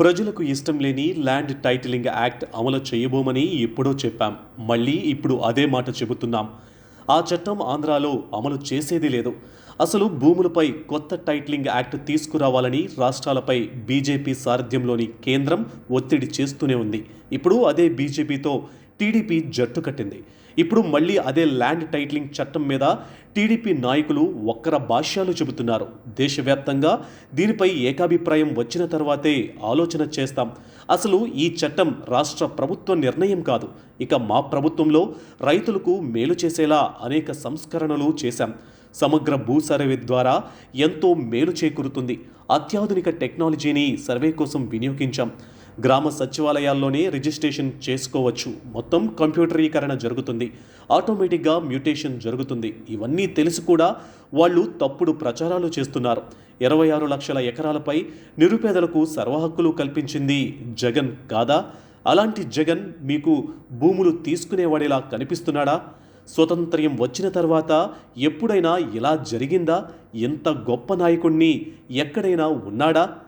ప్రజలకు ఇష్టం లేని ల్యాండ్ టైటిలింగ్ యాక్ట్ అమలు చేయబోమని ఎప్పుడో చెప్పాం. మళ్ళీ ఇప్పుడు అదే మాట చెబుతున్నాం. ఆ చట్టం ఆంధ్రాలో అమలు చేసేది లేదు. అసలు భూములపై కొత్త టైటిలింగ్ యాక్ట్ తీసుకురావాలని రాష్ట్రాలపై బీజేపీ సారథ్యంలోని కేంద్రం ఒత్తిడి చేస్తూనే ఉంది. ఇప్పుడు అదే బీజేపీతో టీడీపీ జట్టు కట్టింది. ఇప్పుడు మళ్ళీ అదే ల్యాండ్ టైటిలింగ్ చట్టం మీద టీడీపీ నాయకులు ఒక్కర భాష్యాలు చెబుతున్నారు. దేశవ్యాప్తంగా దీనిపై ఏకాభిప్రాయం వచ్చిన తర్వాతే ఆలోచన చేస్తాం. అసలు ఈ చట్టం రాష్ట్ర ప్రభుత్వ నిర్ణయం కాదు. ఇక మా ప్రభుత్వంలో రైతులకు మేలు చేసేలా అనేక సంస్కరణలు చేశాం. సమగ్ర భూ సర్వే ద్వారా ఎంతో మేలు చేకూరుతుంది. అత్యాధునిక టెక్నాలజీని సర్వే కోసం వినియోగించాం. గ్రామ సచివాలయాల్లోనే రిజిస్ట్రేషన్ చేసుకోవచ్చు. మొత్తం కంప్యూటరీకరణ జరుగుతుంది. ఆటోమేటిక్గా మ్యూటేషన్ జరుగుతుంది. ఇవన్నీ తెలిసి కూడా వాళ్ళు తప్పుడు ప్రచారాలు చేస్తున్నారు. ఇరవై ఆరు లక్షల ఎకరాలపై నిరుపేదలకు సర్వహక్కులు కల్పించింది జగన్ కాదా? అలాంటి జగన్ మీకు భూములు తీసుకునేవాడేలా కనిపిస్తున్నాడా? స్వతంత్ర్యం వచ్చిన తర్వాత ఎప్పుడైనా ఇలా జరిగిందా? ఎంత గొప్ప నాయకుణ్ణి ఎక్కడైనా ఉన్నాడా?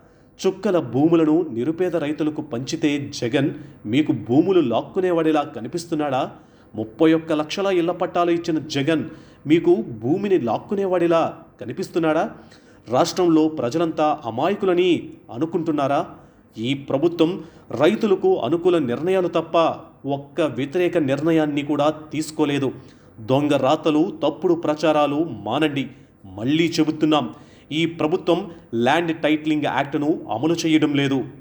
చుక్కల భూములను నిరుపేద రైతులకు పంచితే జగన్ మీకు భూములు లాక్కునేవాడిలా కనిపిస్తున్నాడా? ముప్పై ఒక్క లక్షల ఇళ్ళ పట్టాలు ఇచ్చిన జగన్ మీకు భూమిని లాక్కునేవాడిలా కనిపిస్తున్నాడా? రాష్ట్రంలో ప్రజలంతా అమాయకులని అనుకుంటున్నారా? ఈ ప్రభుత్వం రైతులకు అనుకూల నిర్ణయాలు తప్ప ఒక్క వ్యతిరేక నిర్ణయాన్ని కూడా తీసుకోలేదు. దొంగ రాతలు తప్పుడు ప్రచారాలు మానండి. మళ్ళీ చెబుతున్నాం. ఈ ప్రభుత్వం ల్యాండ్ టైటిలింగ్ యాక్ట్ను అమలు చేయడం లేదు.